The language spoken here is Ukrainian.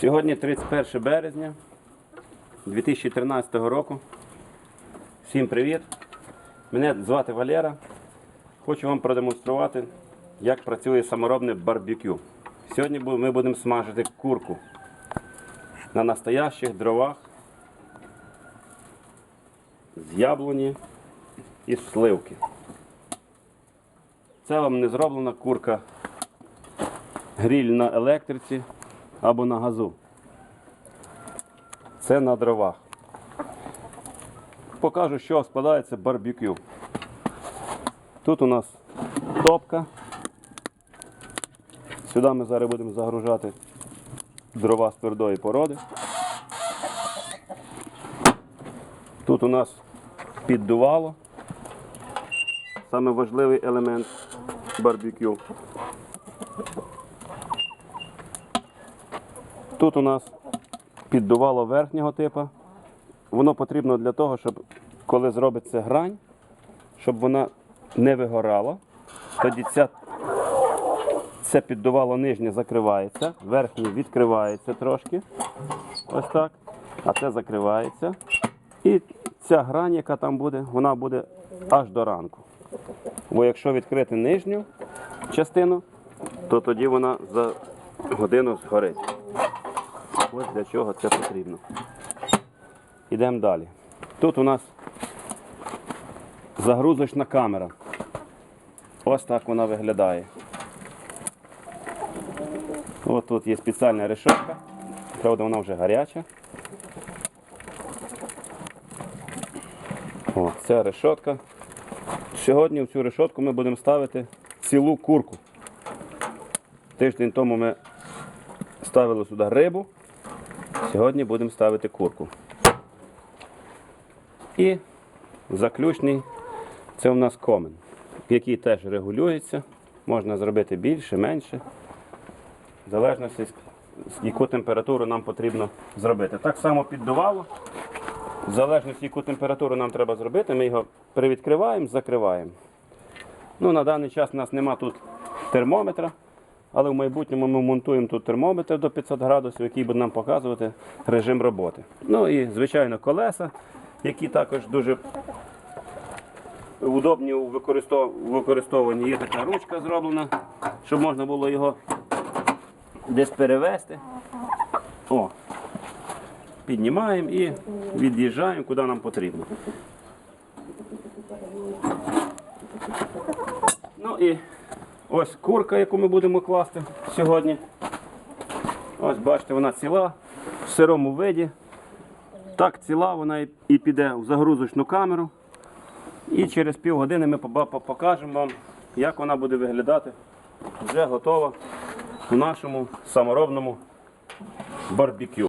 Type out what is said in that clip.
Сьогодні 31 березня 2013 року. Всім привіт! Мене звати Валера. Хочу вам продемонструвати, як працює саморобне барбекю. Сьогодні ми будемо смажити курку на настоящих дровах з яблуні і сливки. Це вам не зроблена курка гриль на електриці або на газу. Це на дровах. Покажу, що складається барбекю. Тут у нас топка. Сюди ми зараз будемо загружати дрова з твердої породи. Тут у нас піддувало. Саме елемент барбекю. Тут у нас піддувало верхнього типу. Воно потрібно для того, щоб коли зробиться грань, щоб вона не вигорала. Тоді ця, це піддувало нижнє закривається, верхнє відкривається трошки. Ось так. А це закривається. І ця грань, яка там буде, вона буде аж до ранку. Бо якщо відкрити нижню частину, то тоді вона за годину згорить. Ось для чого це потрібно. Йдемо далі. Тут у нас загрузочна камера. Ось так вона виглядає. Ось тут є спеціальна решетка. Правда, вона вже гаряча. О, ця решетка. Сьогодні в цю решетку ми будемо ставити цілу курку. Тиждень тому ми ставили сюди рибу. Сьогодні будемо ставити курку. І заключний це у нас комен, який теж регулюється. Можна зробити більше, менше. В залежності, яку температуру нам потрібно зробити. Так само піддувало. В залежності, яку температуру нам треба зробити, ми його привідкриваємо, закриваємо. Ну, на даний час у нас нема тут термометра, але в майбутньому ми монтуємо тут термометр до 500 градусів, який буде нам показувати режим роботи. Ну і, звичайно, колеса, які також дуже удобні у використовуванні. Є така ручка зроблена, щоб можна було його десь перевести. О, піднімаємо і від'їжджаємо, куди нам потрібно. Ну і ось курка, яку ми будемо класти сьогодні. Ось бачите, вона ціла в сирому виді. Так ціла, вона і- піде в загрузочну камеру. І через півгодини ми покажемо вам, як вона буде виглядати. Вже готова у нашому саморобному барбекю.